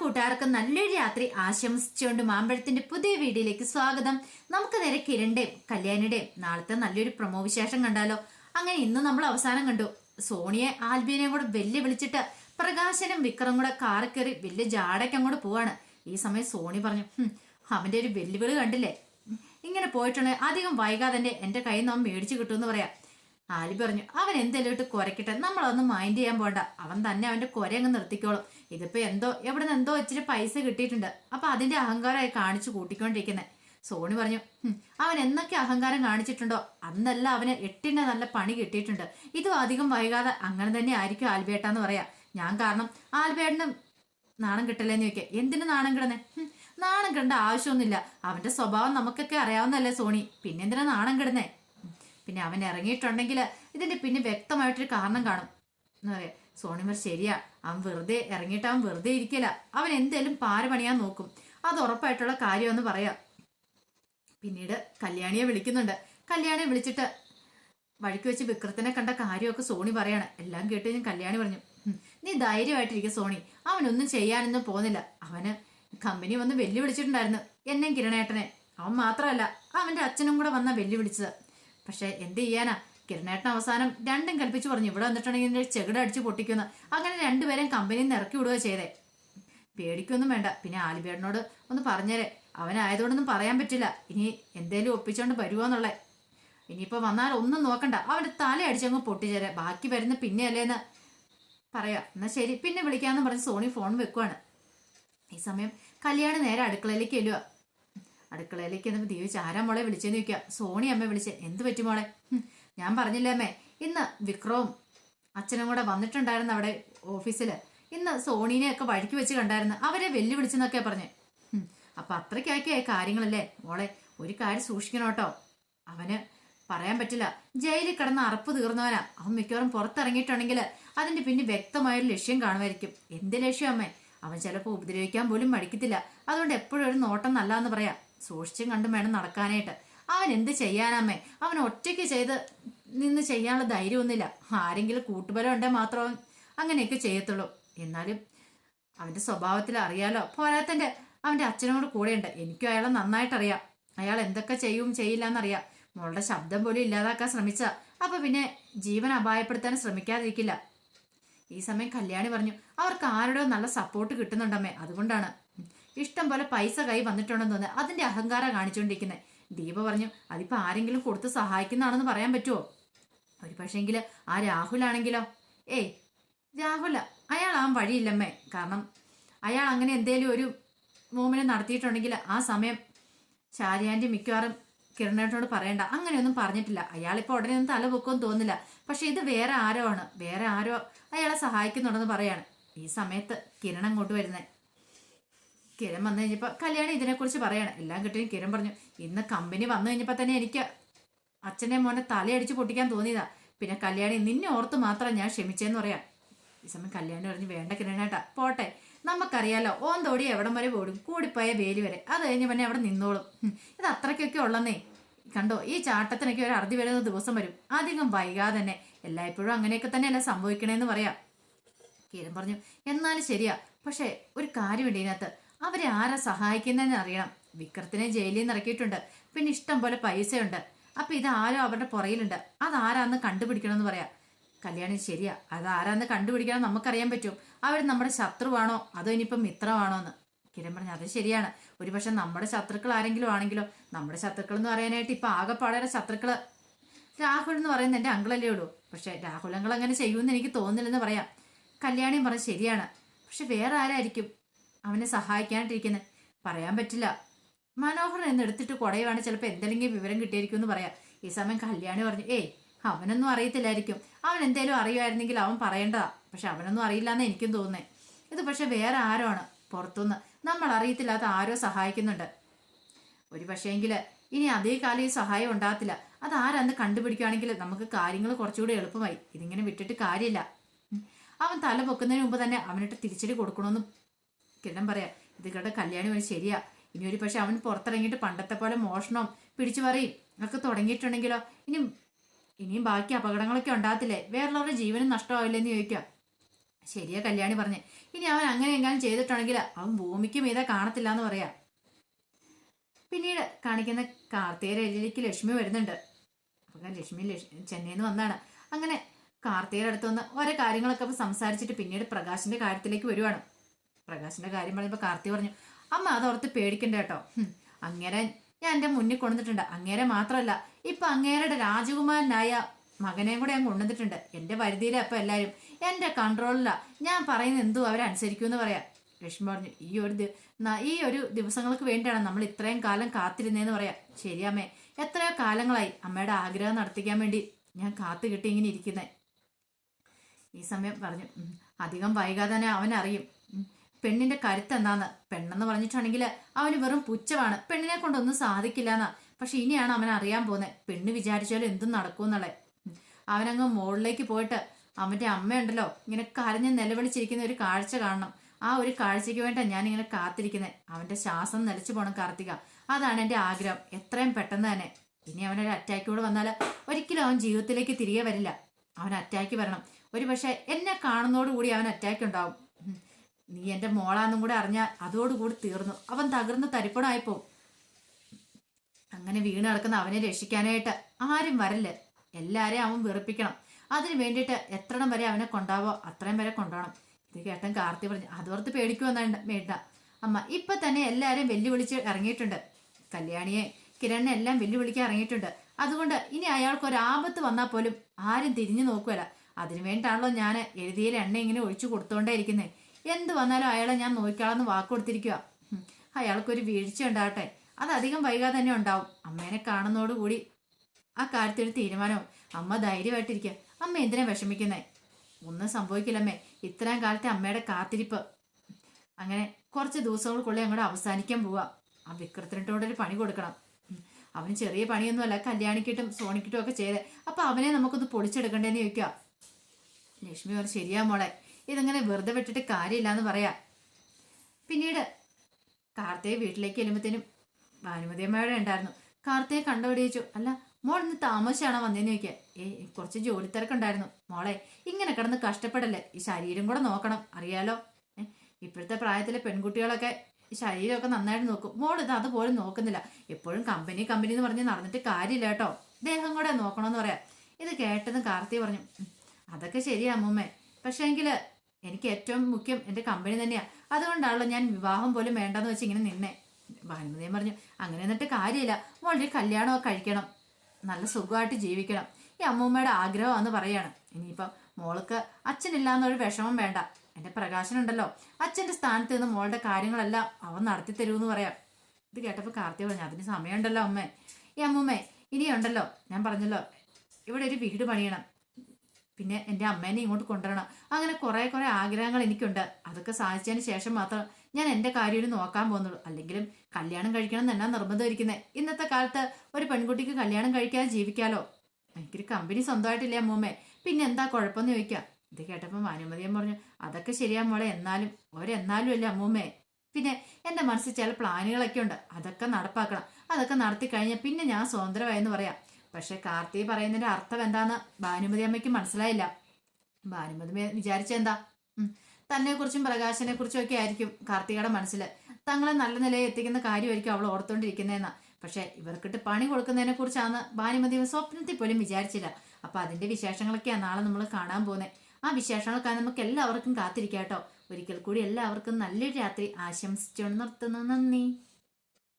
കൂട്ടുകാർക്ക് നല്ലൊരു രാത്രി ആശംസിച്ചുകൊണ്ട് മാമ്പഴത്തിന്റെ പുതിയ വീഡിയോയിലേക്ക് സ്വാഗതം. നമുക്ക് നേരെ കിരണ്ടേയും കല്യാണിയുടെയും നാളത്തെ നല്ലൊരു പ്രമോ വിശേഷം കണ്ടാലോ? അങ്ങനെ ഇന്ന് നമ്മൾ അവസാനം കണ്ടു. സോണിയെ ആൽബീനെയും കൂടെ വെല്ലുവിളിച്ചിട്ട് പ്രകാശനും വിക്രം കൂടെ കാറി കയറി വലിയ ജാടയ്ക്ക് അങ്ങോട്ട് പോവാണ്. ഈ സമയം സോണി പറഞ്ഞു "ഹും, അവന്റെ ഒരു വെല്ലുവിളി കണ്ടില്ലേ? ഇങ്ങനെ പോയിട്ടുണ്ടെങ്കിൽ അധികം വൈകാതെ എന്റെ കയ്യിൽ നിന്ന് അവൻ മേടിച്ചു കിട്ടുമെന്ന് പറയാം. ആലി പറഞ്ഞു അവൻ എന്തെങ്കിലും ഇട്ട് കുരക്കട്ടെ നമ്മളതൊന്നും മൈൻഡ് ചെയ്യാൻ പോണ്ട. അവൻ തന്നെ അവന്റെ കുര അങ്ങ് നിർത്തിക്കോളും. ഇതിപ്പോ എന്തോ എവിടെ നിന്ന് എന്തോ ഇച്ചിരി പൈസ കിട്ടിയിട്ടുണ്ട്. അപ്പൊ അതിന്റെ അഹങ്കാരമായി കാണിച്ചു കൂട്ടിക്കൊണ്ടിരിക്കുന്നത് സോണി പറഞ്ഞു അവൻ എന്നൊക്കെ അഹങ്കാരം കാണിച്ചിട്ടുണ്ടോ? അന്നല്ല അവന് എട്ടിന്റെ നല്ല പണി കിട്ടിയിട്ടുണ്ട്. ഇതും അധികം വൈകാതെ അങ്ങനെ തന്നെ ആയിരിക്കും ആൽബേട്ടാന്ന് പറയാ. ഞാൻ കാരണം ആൽബേട്ടനും നാണം കിട്ടലേന്ന് ചോദിക്കുക എന്തിനു നാണം കിടന്നെ? നാണം കിടേണ്ട ആവശ്യമൊന്നുമില്ല. അവന്റെ സ്വഭാവം നമുക്കൊക്കെ അറിയാവുന്നതല്ലേ സോണി. പിന്നെന്തിനാ നാണം കിടന്നേ? പിന്നെ അവൻ ഇറങ്ങിയിട്ടുണ്ടെങ്കിൽ ഇതിന്റെ പിന്നെ വ്യക്തമായിട്ടൊരു കാരണം കാണും. എന്ന് പറയാം. സോണിമർ ശരിയാ. അവൻ വെറുതെ ഇറങ്ങിയിട്ട് അവൻ വെറുതെ ഇരിക്കല. അവൻ എന്തേലും പാരപണിയാൻ നോക്കും. അത് ഉറപ്പായിട്ടുള്ള കാര്യമെന്ന് പറയാം. പിന്നീട് കല്യാണിയെ വിളിക്കുന്നുണ്ട്. കല്യാണിയെ വിളിച്ചിട്ട് വഴിക്ക് വെച്ച് വിക്രത്തിനെ കണ്ട കാര്യമൊക്കെ സോണി പറയാണ്. എല്ലാം കേട്ട് ഞാൻ കല്യാണി പറഞ്ഞു "ഹും, നീ ധൈര്യമായിട്ടിരിക്കും സോണി. അവനൊന്നും ചെയ്യാനൊന്നും പോകുന്നില്ല. അവന് കമ്പനി വന്ന് വെല്ലുവിളിച്ചിട്ടുണ്ടായിരുന്നു. എന്നെ കിരണേട്ടനെ. അവൻ മാത്രമല്ല അവന്റെ അച്ഛനും കൂടെ വന്ന വെല്ലുവിളിച്ചത്. പക്ഷെ എന്ത് ചെയ്യാനാ? കിരണേട്ടൻ അവസാനം രണ്ടും കൽപ്പിച്ചു പറഞ്ഞു ഇവിടെ വന്നിട്ടുണ്ടെങ്കിൽ ചെകിട അടിച്ച് പൊട്ടിക്കുന്നു. അങ്ങനെ രണ്ടുപേരെയും കമ്പനിയിൽ നിന്ന് ഇറക്കി വിടുക ചെയ്തേ. പേടിക്കൊന്നും വേണ്ട പിന്നെ ആലിബേടനോട് ഒന്ന് പറഞ്ഞേരെ. അവനായതുകൊണ്ടൊന്നും പറയാൻ പറ്റില്ല. ഇനി എന്തേലും ഒപ്പിച്ചോണ്ട് വരുവോന്നുള്ളേ ഇനിയിപ്പോ വന്നാൽ ഒന്നും നോക്കണ്ട. അവന്റെ തല അടിച്ചങ്ങ് പൊട്ടിച്ചേരെ. ബാക്കി വരുന്ന പിന്നെ അല്ലേന്ന് പറയാം. എന്നാ ശരി പിന്നെ വിളിക്കാന്ന് പറഞ്ഞ് സോണി ഫോൺ വെക്കുവാണ്. ഈ സമയം കല്യാണി നേരെ അടുക്കളയിലേക്ക് ചെല്ലുക അടുക്കളയിലേക്ക് എന്നപ്പോൾ ദീപിച്ച് ആരാ മോളെ വിളിച്ചെന്ന് ചോദിക്കുക സോണി അമ്മ വിളിച്ച്. എന്ത് പറ്റി മോളെ? ഞാൻ പറഞ്ഞില്ലേ അമ്മേ ഇന്ന് വിക്രവും അച്ഛനും കൂടെ വന്നിട്ടുണ്ടായിരുന്നു അവിടെ ഓഫീസിൽ ഇന്ന് സോണീനെ ഒക്കെ വഴിക്ക് വെച്ച് കണ്ടായിരുന്നു. അവരെ വെല്ലുവിളിച്ചെന്നൊക്കെ പറഞ്ഞു. "ഹും, അപ്പൊ അത്രയ്ക്കൊക്കെ കാര്യങ്ങളല്ലേ? മോളെ ഒരു കാര്യം സൂക്ഷിക്കണം കേട്ടോ. അവന് പറയാൻ പറ്റില്ല. ജയിലിൽ കിടന്ന് അറപ്പ് തീർന്നവനാ. അവൻ മിക്കവാറും പുറത്തിറങ്ങിയിട്ടുണ്ടെങ്കിൽ അതിന്റെ പിന്നെ വ്യക്തമായൊരു ലക്ഷ്യം കാണുമായിരിക്കും. എന്ത് ലക്ഷ്യം അമ്മേ? അവൻ ചിലപ്പോൾ ഉപദ്രവിക്കാൻ പോലും മടിക്കത്തില്ല. അതുകൊണ്ട് എപ്പോഴും ഒരു നോട്ടം നല്ലതെന്ന് പറയാം. സൂക്ഷിച്ചും കണ്ടും വേണം നടക്കാനായിട്ട്. അവൻ എന്ത് ചെയ്യാനമ്മേ? അവൻ ഒറ്റയ്ക്ക് ചെയ്ത് നിന്ന് ചെയ്യാനുള്ള ധൈര്യമൊന്നുമില്ല. ആരെങ്കിലും കൂട്ടുബലം ഉണ്ടെങ്കിൽ മാത്രം അങ്ങനെയൊക്കെ ചെയ്യത്തുള്ളൂ. എന്നാലും അവന്റെ സ്വഭാവത്തിൽ അറിയാലോ. പോരാത്തന്റെ അവന്റെ അച്ഛനോട് കൂടെയുണ്ട്. എനിക്കും അയാളെ നന്നായിട്ടറിയാം. അയാൾ എന്തൊക്കെ ചെയ്യും ചെയ്യില്ല എന്നറിയാം മോളുടെ ശബ്ദം പോലും ഇല്ലാതാക്കാൻ ശ്രമിച്ച അപ്പൊ പിന്നെ ജീവൻ അപായപ്പെടുത്താൻ ശ്രമിക്കാതിരിക്കില്ല. ഈ സമയം കല്യാണി പറഞ്ഞു അവർക്ക് ആരുടെയോ നല്ല സപ്പോർട്ട് കിട്ടുന്നുണ്ടമ്മേ. അതുകൊണ്ടാണ്. ഇഷ്ടം പോലെ പൈസ കൈ വന്നിട്ടുണ്ടെന്ന് തോന്നുന്നത് അതിന്റെ അഹങ്കാരം കാണിച്ചുകൊണ്ടിരിക്കുന്നത് ദീപ പറഞ്ഞു അതിപ്പോ ആരെങ്കിലും കൊടുത്ത് സഹായിക്കുന്നതാണെന്ന് പറയാൻ പറ്റുമോ ഒരു പക്ഷേങ്കിൽ ആ രാഹുലാണെങ്കിലോ? ഏയ് രാഹുല അയാൾ ആ വഴിയില്ലമ്മേ. കാരണം അയാൾ അങ്ങനെ എന്തേലും ഒരു മൂവ്മെന്റ് നടത്തിയിട്ടുണ്ടെങ്കിൽ ആ സമയം ചാരിയാന്റെ മിക്കവാറും കിരണേട്ടനോട് പറയണ്ട. അങ്ങനെയൊന്നും പറഞ്ഞിട്ടില്ല. അയാളിപ്പോൾ ഉടനെ ഒന്നും തല പൊക്കുമെന്ന് തോന്നില്ല പക്ഷേ ഇത് വേറെ ആരോ ആണ്. വേറെ ആരോ അയാളെ സഹായിക്കുന്നുണ്ടെന്ന് പറയാണ്. ഈ സമയത്ത് കിരണം അങ്ങോട്ട് കിരൺ വന്നു കഴിഞ്ഞപ്പോൾ കല്യാണം ഇതിനെക്കുറിച്ച് പറയണം. എല്ലാം കിട്ടിയും കിരൺ പറഞ്ഞു ഇന്ന് കമ്പനി വന്നു കഴിഞ്ഞപ്പോൾ തന്നെ എനിക്ക് അച്ഛനെ മോനെ തലയടിച്ച് പൊട്ടിക്കാൻ തോന്നിയതാ. പിന്നെ കല്യാണി നിന്നെ ഓർത്ത് മാത്രം ഞാൻ ക്ഷമിച്ചെന്ന് പറയാം. ഈ സമയം കല്യാണി പറഞ്ഞു വേണ്ട കിരണേട്ടാ പോട്ടെ. നമുക്കറിയാലോ ഓൻ ഓന്തോടി എവിടം വരെ ഓടും കൂടിപ്പോയ വേലി വരെ. അത് കഴിഞ്ഞ് പിന്നെ അവിടെ നിന്നോളും. ഇത് അത്രയ്ക്കൊക്കെ ഉള്ളന്നേ. കണ്ടോ ഈ ചാട്ടത്തിനൊക്കെ ഒരു അറുതി വരുന്ന ദിവസം വരും. അധികം വൈകാതെ തന്നെ എല്ലായ്പ്പോഴും അങ്ങനെയൊക്കെ തന്നെയല്ല സംഭവിക്കണേന്ന് പറയാം. കിരൺ പറഞ്ഞു എന്നാലും ശരിയാ. പക്ഷേ ഒരു കാര്യമുണ്ട് ഇതിനകത്ത്. അവരെ ആരാ സഹായിക്കുന്നതെന്ന് അറിയണം. വിക്രത്തിനെ ജയിലിൽ നിന്ന് ഇറക്കിയിട്ടുണ്ട്. പിന്നെ ഇഷ്ടം പോലെ പൈസയുണ്ട്. അപ്പൊ ഇത് ആരോ അവരുടെ പുറയിലുണ്ട് അതാരാന്ന് കണ്ടുപിടിക്കണമെന്ന് പറയാ. കല്യാണി ശരിയാ. അതാരാന്ന് കണ്ടുപിടിക്കണം നമുക്കറിയാൻ പറ്റും. അവർ നമ്മുടെ ശത്രുവാണോ? അതോ ഇനിയിപ്പം മിത്രമാണോ എന്ന് കിരൺ പറഞ്ഞു അത് ശരിയാണ്. ഒരുപക്ഷെ നമ്മുടെ ശത്രുക്കൾ ആരെങ്കിലും ആണെങ്കിലോ? നമ്മുടെ ശത്രുക്കൾ എന്ന് പറയാനായിട്ട് ഇപ്പൊ ആകെപ്പാടെ ശത്രുക്കൾ. രാഹുൽ എന്ന് പറയുന്ന എന്റെ അങ്കിളല്ലേ ഉള്ളൂ. പക്ഷെ രാഹുൽ അങ്കിൾ അങ്ങനെ ചെയ്യുമെന്ന് എനിക്ക് തോന്നുന്നില്ലെന്ന് പറയാം. കല്യാണിയും പറഞ്ഞു ശരിയാണ്. പക്ഷെ വേറെ ആരായിരിക്കും? അവനെ സഹായിക്കാനായിട്ടിരിക്കുന്നത് പറയാൻ പറ്റില്ല. മനോഹരൻ എന്ന് എടുത്തിട്ട് കുടയുവാണ് ചിലപ്പോൾ എന്തെങ്കിലും വിവരം കിട്ടിയിരിക്കും എന്ന് പറയാം. ഈ സമയം കല്യാണി പറഞ്ഞു ഏയ് അവനൊന്നും അറിയത്തില്ലായിരിക്കും. അവൻ എന്തേലും അറിയുമായിരുന്നെങ്കിൽ അവൻ പറയേണ്ടതാ. പക്ഷെ അവനൊന്നും അറിയില്ല എന്ന് എനിക്കും തോന്നുന്നേ. ഇത് പക്ഷെ വേറെ ആരോ ആണ് പുറത്തുനിന്ന്. നമ്മൾ അറിയത്തില്ലാത്ത ആരോ സഹായിക്കുന്നുണ്ട്. ഒരു പക്ഷേങ്കിൽ ഇനി അതേ കാലം ഈ സഹായം ഉണ്ടാകത്തില്ല. അത് ആരാന്ന് കണ്ടുപിടിക്കുകയാണെങ്കിൽ നമുക്ക് കാര്യങ്ങൾ കുറച്ചുകൂടി എളുപ്പമായി. ഇതിങ്ങനെ വിട്ടിട്ട് കാര്യമില്ല. അവൻ തല പൊക്കുന്നതിന് മുമ്പ് തന്നെ അവനിട്ട് തിരിച്ചടി കൊടുക്കണമെന്ന് കിരൺ പറയാ. ഇത് കേട്ട കല്യാണി ഒരു ശരിയാ. ഇനി ഒരു പക്ഷെ അവൻ പുറത്തിറങ്ങിയിട്ട് പണ്ടത്തെ പോലെ മോഷണം പിടിച്ചു പറയും. ഒക്കെ തുടങ്ങിയിട്ടുണ്ടെങ്കിലോ? ഇനി ഇനിയും ബാക്കി അപകടങ്ങളൊക്കെ ഉണ്ടാകത്തില്ലേ? വേറുള്ളവരുടെ ജീവനും നഷ്ടമാവില്ലെന്ന് ചോദിക്കാം ശരിയാ കല്യാണി പറഞ്ഞ്. ഇനി അവൻ അങ്ങനെ എങ്ങാനും ചെയ്തിട്ടുണ്ടെങ്കിൽ അവൻ ഭൂമിക്ക് മീതെ കാണത്തില്ല എന്ന് പറയാ. പിന്നീട് കാണിക്കുന്ന കാർത്തിക രജനിക്ക് ലക്ഷ്മി വരുന്നുണ്ട്. അപ്പം ലക്ഷ്മി ചെന്നൈയിൽ നിന്ന് വന്നാണ്. അങ്ങനെ കാർത്തികയുടെ അടുത്ത് വന്ന് ഓരോ കാര്യങ്ങളൊക്കെ സംസാരിച്ചിട്ട് പിന്നീട് പ്രകാശിന്റെ കാര്യത്തിലേക്ക് വരുവാണ്. പ്രകാശിന്റെ കാര്യം പറയുമ്പോൾ കാർത്തി പറഞ്ഞു അമ്മ അതോർത്ത് പേടിക്കണ്ട കേട്ടോ. അങ്ങനെ ഞാൻ എന്റെ മുന്നിൽ കൊണ്ടുവന്നിട്ടുണ്ട്. അങ്ങേരെ മാത്രമല്ല ഇപ്പൊ അങ്ങേരുടെ രാജകുമാരനായ മകനെയും കൂടെ ഞാൻ കൊണ്ടുവന്നിട്ടുണ്ട്. എന്റെ പരിധിയിലെ അപ്പൊ എല്ലാരും. എന്റെ കൺട്രോളിലാ ഞാൻ പറയുന്ന പറയുന്നത് എന്തും അവരനുസരിക്കുമെന്ന് പറയാം. ലക്ഷ്മി പറഞ്ഞു ഈ ഒരു ഈ ഒരു ദിവസങ്ങൾക്ക് വേണ്ടിയാണ് നമ്മൾ ഇത്രയും കാലം കാത്തിരുന്നതെന്ന് പറയാം. ശരിയമ്മേ എത്രയോ കാലങ്ങളായി അമ്മയുടെ ആഗ്രഹം നടത്തിക്കാൻ വേണ്ടി ഞാൻ കാത്തു കിട്ടി ഇങ്ങനെ ഇരിക്കുന്നേ. ഈ സമയം പറഞ്ഞു അധികം വൈകാതെ തന്നെ അവനറിയും. പെണ്ണിന്റെ കരുത്ത് എന്താന്ന് പെണ്ണെന്ന് പറഞ്ഞിട്ടാണെങ്കിൽ അവന് വെറും പുച്ഛമാണ്. പെണ്ണിനെ കൊണ്ടൊന്നും സാധിക്കില്ല എന്നാ പക്ഷെ ഇനിയാണ് അവൻ അറിയാൻ പോകുന്നത് പെണ്ണ് വിചാരിച്ചാലും എന്തും നടക്കൂന്നുള്ളത് ഉം, അവനങ്ങ് മുകളിലേക്ക് പോയിട്ട് അവന്റെ അമ്മയുണ്ടല്ലോ. ഇങ്ങനെ കരഞ്ഞ് നിലവിളിച്ചിരിക്കുന്ന ഒരു കാഴ്ച കാണണം. ആ ഒരു കാഴ്ചയ്ക്ക് വേണ്ട ഞാൻ ഇങ്ങനെ കാത്തിരിക്കുന്നത് അവന്റെ ശ്വാസം നിലച്ചു പോണം കാർത്തിക. അതാണ് എന്റെ ആഗ്രഹം. എത്രയും പെട്ടെന്ന് തന്നെ. ഇനി അവനൊരു അറ്റാക്ക് കൂടെ വന്നാൽ ഒരിക്കലും അവൻ ജീവിതത്തിലേക്ക് തിരികെ വരില്ല. അവൻ അറ്റാക്ക് വരണം. ഒരു പക്ഷെ എന്നെ കാണുന്നതോടുകൂടി അവൻ അറ്റാക്ക് ഉണ്ടാവും. നീ എന്റെ മോളാന്നും കൂടെ അറിഞ്ഞാൽ അതോടുകൂടി തീർന്നു. അവൻ തകർന്ന് തരിപ്പണായിപ്പോ അങ്ങനെ വീണ് കിടക്കുന്ന അവനെ രക്ഷിക്കാനായിട്ട് ആരും വരല്ല. എല്ലാരെയും അവൻ വെറുപ്പിക്കണം. അതിന് വേണ്ടിയിട്ട് എത്രണം വരെ അവനെ കൊണ്ടാവോ അത്രയും വരെ കൊണ്ടുപോകണം ഇത് കേട്ടൻ കാർത്തി പറഞ്ഞു അതോർത്ത് പേടിക്കുമെന്നാണ് വേണ്ട അമ്മ ഇപ്പൊ തന്നെ എല്ലാരെയും വെല്ലുവിളിച്ച് ഇറങ്ങിയിട്ടുണ്ട്. കല്യാണിയെ കിരണിനെ എല്ലാം വെല്ലുവിളിക്കാൻ ഇറങ്ങിയിട്ടുണ്ട്. അതുകൊണ്ട് ഇനി അയാൾക്ക് ഒരു ആപത്ത് വന്നാൽ പോലും ആരും തിരിഞ്ഞു നോക്കുവല്ല. അതിനു വേണ്ടിയാണല്ലോ ഞാൻ എഴുതിയിൽ എണ്ണ ഇങ്ങനെ ഒഴിച്ചു കൊടുത്തോണ്ടേ ഇരിക്കുന്നത് എന്ത് വന്നാലും അയാളെ ഞാൻ നോക്കിക്കാളെന്ന് വാക്ക് കൊടുത്തിരിക്കുക അയാൾക്കൊരു വീഴ്ച ഉണ്ടാകട്ടെ. അത് അധികം വൈകാതെ തന്നെ ഉണ്ടാവും. അമ്മേനെ കാണുന്നതോടുകൂടി ആ കാര്യത്തിൽ ഒരു തീരുമാനവും. അമ്മ ധൈര്യമായിട്ടിരിക്കുക അമ്മ എന്തിനാ വിഷമിക്കുന്നേ? ഒന്നും സംഭവിക്കില്ലമ്മേ. ഇത്രയും കാലത്തെ അമ്മയുടെ കാത്തിരിപ്പ്. അങ്ങനെ കുറച്ച് ദിവസങ്ങൾക്കുള്ളിൽ അങ്ങോട്ട് അവസാനിക്കാൻ പോവാ. ആ വിക്രത്തിനോട് ഒരു പണി കൊടുക്കണം. അവന് ചെറിയ പണിയൊന്നുമല്ല. കല്യാണിക്കിട്ടും സോണിക്കിട്ടും ഒക്കെ ചെയ്ത്. അപ്പൊ അവനെ നമുക്കൊന്ന് പൊളിച്ചെടുക്കണ്ടേന്ന് ചോദിക്കുക ലക്ഷ്മി പറഞ്ഞു ശരിയാ മോളെ. ഇതിങ്ങനെ വെറുതെ വിട്ടിട്ട് കാര്യമില്ല എന്ന് പറയാ. പിന്നീട് കാർത്തിക് വീട്ടിലേക്ക് ചെല്ലുമ്പത്തേനും ഭാനുമതിയമ്മയുടെ ഉണ്ടായിരുന്നു. കാർത്തികെ കണ്ടുപിടിച്ചു. അല്ല മോൾ ഇന്ന് താമസിച്ചാണോ വന്നേന്ന് ചോദിക്കുക ഏ കുറച്ച് ജോലി തിരക്കുണ്ടായിരുന്നു മോളെ ഇങ്ങനെ കിടന്ന് കഷ്ടപ്പെടല്ലേ? ഈ ശരീരം കൂടെ നോക്കണം അറിയാലോ? ഇപ്പോഴത്തെ പ്രായത്തിലെ പെൺകുട്ടികളൊക്കെ ശരീരമൊക്കെ നന്നായിട്ട് നോക്കും. മോൾ ഇത് അതുപോലും നോക്കുന്നില്ല. എപ്പോഴും കമ്പനി കമ്പനി എന്ന് പറഞ്ഞ് നടന്നിട്ട് കാര്യമില്ല കേട്ടോ. ദേഹം കൂടെ നോക്കണമെന്ന് പറയാം. ഇത് കേട്ടെന്ന് കാർത്തി പറഞ്ഞു അതൊക്കെ ശരിയാ അമ്മൂമ്മേ. പക്ഷേ എങ്കിൽ എനിക്ക് ഏറ്റവും മുഖ്യം എന്റെ കമ്പനി തന്നെയാണ് അതുകൊണ്ടാണല്ലോ ഞാൻ വിവാഹം പോലും വേണ്ടെന്ന് വെച്ച് ഇങ്ങനെ നിന്നെ. ഭാനുമതിയും പറഞ്ഞു അങ്ങനെ എന്നിട്ട് കാര്യമില്ല. മോളുടെ കല്യാണമൊക്കെ കഴിക്കണം. നല്ല സുഖമായിട്ട് ജീവിക്കണം. ഈ അമ്മൂമ്മയുടെ ആഗ്രഹമാണെന്ന് പറയാണ്. ഇനിയിപ്പം മോൾക്ക് അച്ഛനില്ലാന്നൊരു വിഷമം വേണ്ട. എന്റെ പ്രകാശനുണ്ടല്ലോ. അച്ഛന്റെ സ്ഥാനത്ത് നിന്ന് മോളുടെ കാര്യങ്ങളെല്ലാം അവൻ നടത്തി തരുമെന്ന് പറയാം. ഇത് കേട്ടപ്പോൾ കാർത്തി പറഞ്ഞു അതിന് സമയമുണ്ടല്ലോ അമ്മേ. ഈ അമ്മൂമ്മേ ഇനിയുണ്ടല്ലോ. ഞാൻ പറഞ്ഞല്ലോ ഇവിടെ ഒരു വീട് പണിയണം. പിന്നെ എന്റെ അമ്മേനെ ഇങ്ങോട്ട് കൊണ്ടുവരണം. അങ്ങനെ കുറേ കുറേ ആഗ്രഹങ്ങൾ എനിക്കുണ്ട്. അതൊക്കെ സാധിച്ചതിന് ശേഷം മാത്രം ഞാൻ എന്റെ കാര്യം നോക്കാൻ പോകുന്നുള്ളൂ. അല്ലെങ്കിലും കല്യാണം കഴിക്കണം എന്നാ നിർബന്ധം ഇരിക്കുന്നത് ഇന്നത്തെ കാലത്ത് ഒരു പെൺകുട്ടിക്ക് കല്യാണം കഴിക്കാതെ ജീവിക്കാലോ? എനിക്കൊരു കമ്പനി സ്വന്തമായിട്ടില്ല അമ്മൂമ്മേ? പിന്നെ എന്താ കുഴപ്പമെന്ന് ചോദിക്കാം. ഇത് കേട്ടപ്പോൾ ഭാനുമതിയും പറഞ്ഞു അതൊക്കെ ശരിയാ മോളെ. എന്നാലും ഒരെന്നാലും അല്ലേ അമ്മൂമ്മേ? പിന്നെ എന്റെ മനസ്സിൽ ചില പ്ലാനുകളൊക്കെ ഉണ്ട്. അതൊക്കെ നടപ്പാക്കണം. അതൊക്കെ നടത്തി കഴിഞ്ഞാൽ പിന്നെ ഞാൻ സ്വതന്ത്രമായെന്ന് പറയാം. പക്ഷെ കാർത്തി പറയുന്നതിന്റെ അർത്ഥം എന്താന്ന് ഭാനുമതി അമ്മയ്ക്ക് മനസ്സിലായില്ല. ഭാനുമതി വിചാരിച്ചെന്താ. തന്നെ കുറിച്ചും പ്രകാശനെ കുറിച്ചും ഒക്കെ ആയിരിക്കും കാർത്തികയുടെ മനസ്സിൽ തങ്ങളെ നല്ല നിലയിൽ എത്തിക്കുന്ന കാര്യമായിരിക്കും അവൾ ഓർത്തോണ്ടിരിക്കുന്നതെന്നാ പക്ഷെ ഇവർക്കിട്ട് പണി കൊടുക്കുന്നതിനെ കുറിച്ചാണ് ഭാനുമതി സ്വപ്നത്തിൽ പോലും വിചാരിച്ചില്ല. അപ്പൊ അതിന്റെ വിശേഷങ്ങളൊക്കെയാണ് നാളെ നമ്മൾ കാണാൻ പോകുന്നത് ആ വിശേഷങ്ങൾക്കാണ് നമുക്ക് എല്ലാവർക്കും കാത്തിരിക്കാം കേട്ടോ ഒരിക്കൽ കൂടി എല്ലാവർക്കും നല്ലൊരു രാത്രി ആശംസിച്ചു നിർത്തുന്നു. നന്ദി.